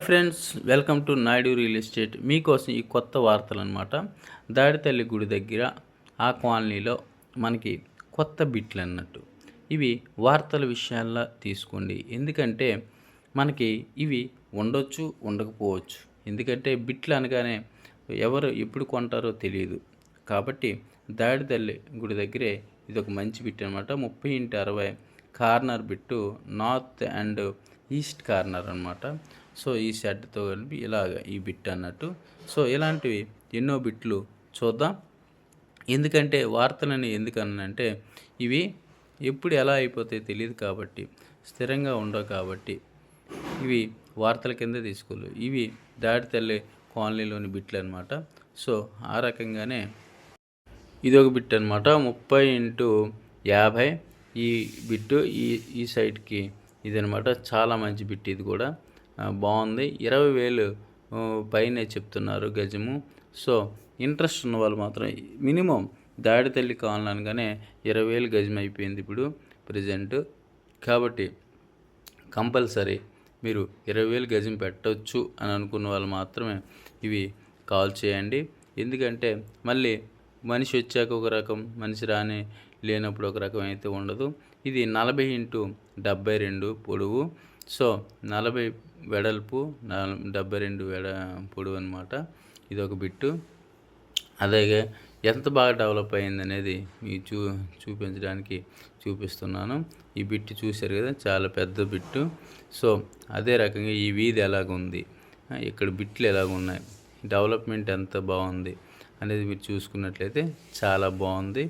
Friends welcome to Naidu real estate. మీకోసం ఈ కొత్త వార్తలు అనమాట దాడితల్లి గుడి దగ్గర ఆ కాలనీలో మనకి కొత్త బిట్లు అన్నట్టు ఇవి వార్తల విషయాల్లో తీసుకోండి. ఎందుకంటే మనకి ఇవి ఉండొచ్చు ఉండకపోవచ్చు. ఎందుకంటే బిట్లు అనగానే ఎవరు ఎప్పుడు కొంటారో తెలియదు. కాబట్టి దాడితల్లి గుడి దగ్గరే ఇది ఒక మంచి బిట్ అనమాట ముప్పై ఇంటి అరవై corner bit north and east corner అనమాట సో ఈ షర్ట్తో కలిపి ఇలాగ ఈ బిట్ అన్నట్టు. సో ఇలాంటివి ఎన్నో బిట్లు చూద్దాం. ఎందుకంటే వార్తలని ఎందుకనంటే ఇవి ఎప్పుడు ఎలా అయిపోతాయో తెలియదు కాబట్టి స్థిరంగా ఉండవు కాబట్టి ఇవి వార్తల కింద తీసుకోలేదు ఇవి దాడి తల్లి కాలనీలోని బిట్లు అనమాట సో ఆ రకంగానే ఇది ఒక బిట్ అనమాట ముప్పై ఇంటూ యాభై ఈ బిట్టు ఈ ఈ సైడ్కి ఇది చాలా మంచి బిట్ ఇది కూడా. బాగుంది. ఇరవై వేలు పైనే చెప్తున్నారు గజము. సో ఇంట్రెస్ట్ ఉన్న వాళ్ళు మాత్రం మినిమం దాడి తల్లి కావాలనగానే ఇరవై వేలు గజం అయిపోయింది ఇప్పుడు ప్రజెంట్. కాబట్టి కంపల్సరీ మీరు ఇరవై వేలు గజం పెట్టవచ్చు అని అనుకున్న వాళ్ళు మాత్రమే ఇవి కాల్ చేయండి. ఎందుకంటే మళ్ళీ మనిషి వచ్చాక ఒక రకం మనిషి రాని లేనప్పుడు ఒక రకం అయితే ఉండదు. ఇది నలభై ఇంటూ డెబ్బై రెండు పొడవు. సో నలభై వెడల్పు డెబ్బై రెండు వెడ పొడవు అనమాట ఇది ఒక బిట్టు. అలాగే ఎంత బాగా డెవలప్ అయింది అనేది మీకు చూ చూపించడానికి చూపిస్తున్నాను. ఈ బిట్టు చూశారు కదా చాలా పెద్ద బిట్టు. సో అదే రకంగా ఈ వీధి ఎలాగుంది? ఇక్కడ బిట్లు ఎలాగున్నాయి? డెవలప్మెంట్ ఎంత బాగుంది అనేది మీరు చూసుకున్నట్లయితే చాలా బాగుంది.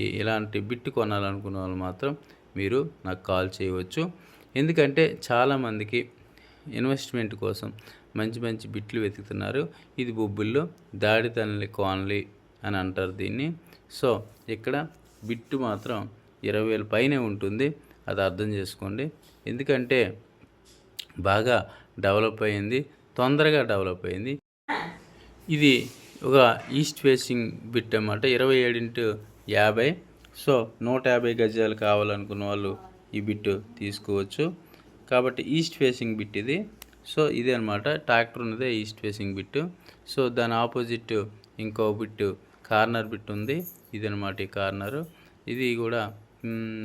ఈ ఇలాంటి బిట్టు కొనాలనుకున్న వాళ్ళు మాత్రం మీరు నాకు కాల్ చేయవచ్చు. ఎందుకంటే చాలామందికి ఇన్వెస్ట్మెంట్ కోసం మంచి మంచి బిట్లు వెతుకుతున్నారు. ఇది బొబ్బుల్లో దాడి తనలి అని అంటారు దీన్ని. సో ఇక్కడ బిట్టు మాత్రం ఇరవై వేల పైనే ఉంటుంది. అది అర్థం చేసుకోండి. ఎందుకంటే బాగా డెవలప్ అయింది. తొందరగా డెవలప్ అయింది. ఇది ఒక ఈస్ట్ ఫేసింగ్ బిట్ అన్నమాట. ఇరవై ఏడింటు యాభై. సో నూట యాభై గజాలు కావాలనుకున్న వాళ్ళు ఈ బిట్ తీసుకోవచ్చు. కాబట్టి ఈస్ట్ ఫేసింగ్ బిట్ ఇది. సో ఇదే అనమాట ట్రాక్టర్ ఉన్నదే ఈస్ట్ ఫేసింగ్ బిట్ సో దాని ఆపోజిట్ ఇంకో బిట్ కార్నర్ బిట్ ఉంది. ఇది అనమాట ఈ కార్నరు. ఇది కూడా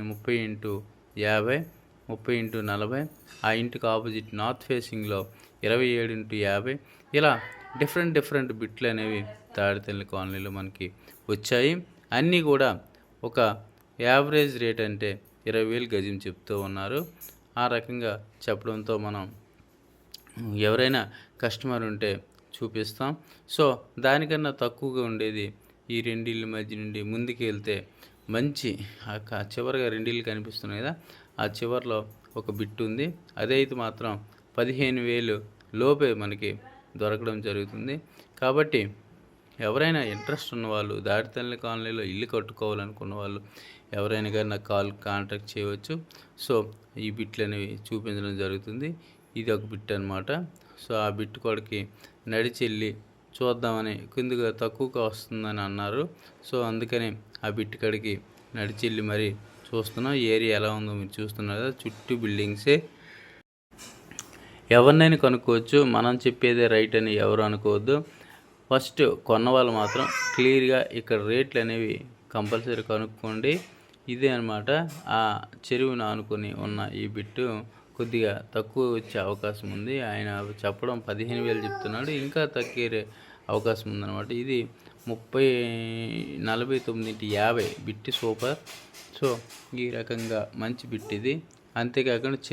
ముప్పై ఇంటూ యాభై ముప్పై ఇంటూ నలభై. ఆ ఇంటికి ఆపోజిట్ నార్త్ ఫేసింగ్లో ఇరవై ఏడు ఇంటూ యాభై. ఇలా డిఫరెంట్ డిఫరెంట్ బిట్లు అనేవి తాడితల్లి కాలనీలో మనకి వచ్చాయి. అన్నీ కూడా ఒక యావరేజ్ రేట్ అంటే ఇరవై వేలు గజం చెప్తూ ఉన్నారు. ఆ రకంగా చెప్పడంతో మనం ఎవరైనా కస్టమర్ ఉంటే చూపిస్తాం. సో దానికన్నా తక్కువగా ఉండేది ఈ రెండిళ్ళ మధ్య నుండి ముందుకు వెళ్తే మంచి ఆ క- రెండిళ్ళు కనిపిస్తున్నాయి కదా ఆ చివరిలో ఒక బిట్ ఉంది. అదైతే మాత్రం పదిహేను వేలు లోపే మనకి దొరకడం జరుగుతుంది. కాబట్టి ఎవరైనా ఇంట్రెస్ట్ ఉన్నవాళ్ళు దారి తల్లి కాలనీలో ఇల్లు కట్టుకోవాలనుకున్న వాళ్ళు ఎవరైనా కానీ నాకు కాల్ కాంటాక్ట్ చేయవచ్చు. సో ఈ బిట్లు అనేవి చూపించడం జరుగుతుంది. ఇది ఒక బిట్ అనమాట సో ఆ బిట్ కొడకి నడిచి వెళ్ళి చూద్దామని కిందిగా తక్కువగా వస్తుందని అన్నారు. సో అందుకని ఆ బిట్ కాడికి నడిచి వెళ్ళి మరి చూస్తున్నాం. ఏరియా ఎలా ఉందో మీరు చూస్తున్నారు కదా చుట్టూ బిల్డింగ్సే. ఎవరినైనా కనుక్కోవచ్చు. మనం చెప్పేదే రైట్ అని ఎవరు అనుకోవద్దు. ఫస్ట్ కొన్న వాళ్ళు మాత్రం క్లియర్గా ఇక్కడ రేట్లు అనేవి కంపల్సరీ కనుక్కోండి. ఇదే అనమాట ఆ చెరువును ఆనుకొని ఉన్న ఈ బిట్టు కొద్దిగా తక్కువ వచ్చే అవకాశం ఉంది. ఆయన చెప్పడం పదిహేను వేలు చెప్తున్నాడు. ఇంకా తగ్గే అవకాశం ఉందన్నమాట. ఇది ముప్పై నలభై తొమ్మిది యాభై. బిట్టి సూపర్. సో ఈ రకంగా మంచి బిట్ ఇది. అంతేకాకుండా చె-